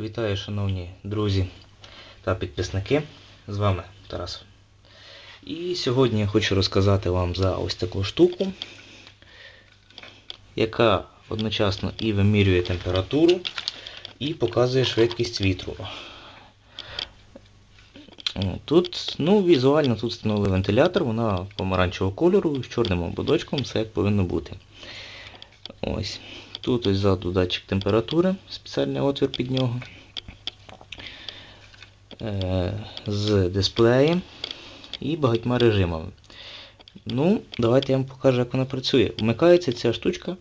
Вітаю, шановні друзі та підписники. З вами Тарас. І сьогодні я хочу розказати вам за ось таку штуку, яка одночасно і вимірює температуру, і показує швидкість вітру. Тут, ну, візуально тут встановили вентилятор, вона помаранчевого кольору з чорним ободочком, все як повинно бути. Ось. Тут ось ззаду датчик температури, спеціальний отвір під нього. Е, з дисплеєм і багатьма режимами. Ну, давайте я вам покажу, як вона працює. Вмикається ця штучка.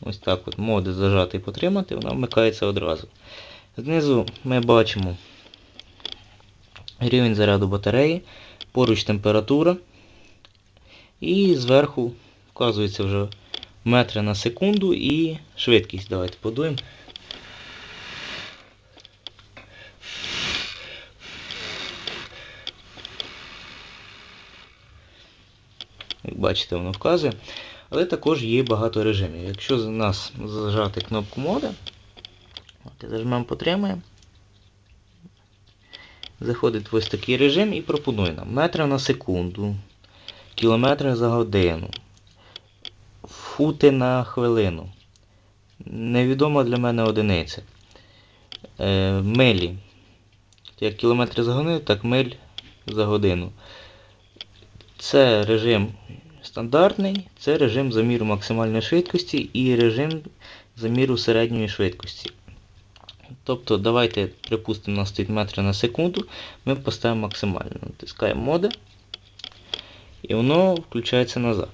Ось так от, моди зажати і потримати, вона вмикається одразу. Знизу ми бачимо рівень заряду батареї, поруч температура. І зверху вказується вже метри на секунду і швидкість. Давайте подуємо. Як бачите, воно вказує. Але також є багато режимів. Якщо за нас зажати кнопку моди, зажмемо потримаємо, заходить ось такий режим і пропонує нам метри на секунду, кілометри за годину, фути на хвилину. Невідома для мене одиниця. Е, милі. Як кілометри за годину, так миль за годину. Це режим стандартний, це режим заміру максимальної швидкості і режим заміру середньої швидкості. Тобто, давайте, припустимо, у нас стоїть метри на секунду, ми поставимо максимально. Натискаємо моди і воно включається назад.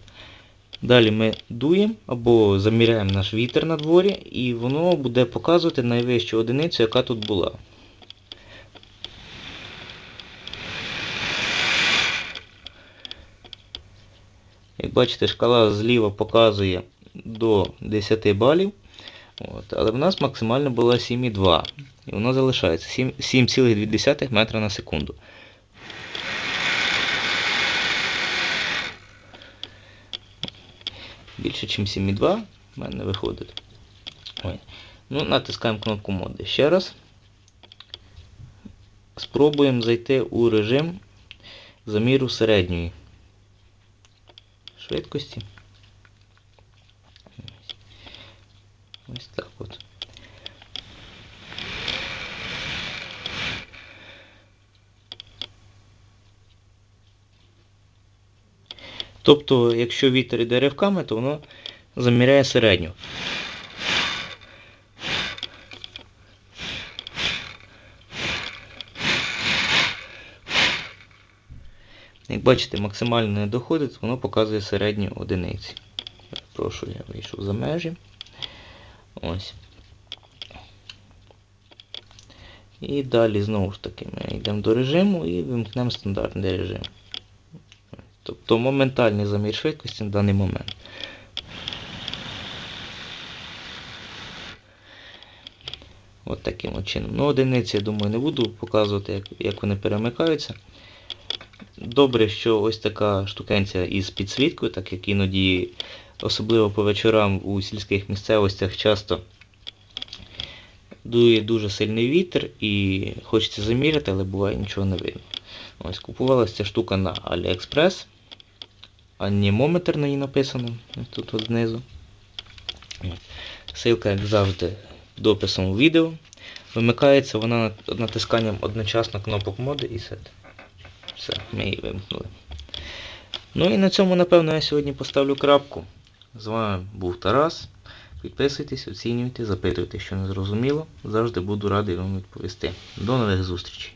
Далі ми дуємо або заміряємо наш вітер на дворі, і воно буде показувати найвищу одиницю, яка тут була. Як бачите, шкала зліва показує до 10 балів. От, Але в нас максимально була 7,2. І воно залишається 7,2 метра на секунду. Більше, ніж 7,2 в мене виходить. Ой. Ну, Натискаємо кнопку моди ще раз. Спробуємо зайти у режим заміру середньої швидкості. Ось так от. Тобто, якщо вітер іде ривками, то воно заміряє середню. Як бачите, максимально не доходить, воно показує середню одиниці. Прошу, я вийшов за межі. Ось. І далі знову ж таки ми йдемо до режиму і вимкнемо стандартний режим. Тобто моментальний замір швидкості на даний момент. От таким чином. Ну, одиниці, я думаю, не буду показувати, як, як вони перемикаються. Добре, що ось така штукенця із підсвіткою, так як іноді, особливо по вечорам у сільських місцевостях часто дує дуже сильний вітер і хочеться заміряти, але буває нічого не видно. Ось Купувалася ця штука на AliExpress. Анімометр на ній написано, тут от знизу. Ссылка, як завжди, під описом у відео. Вимикається вона натисканням одночасно кнопок моди і сет. Все, ми її вимкнули. Ну і на цьому, напевно, я сьогодні поставлю крапку. З вами був Тарас. Підписуйтесь, оцінюйте, запитуйте, що не зрозуміло. Завжди буду радий вам відповісти. До нових зустрічей.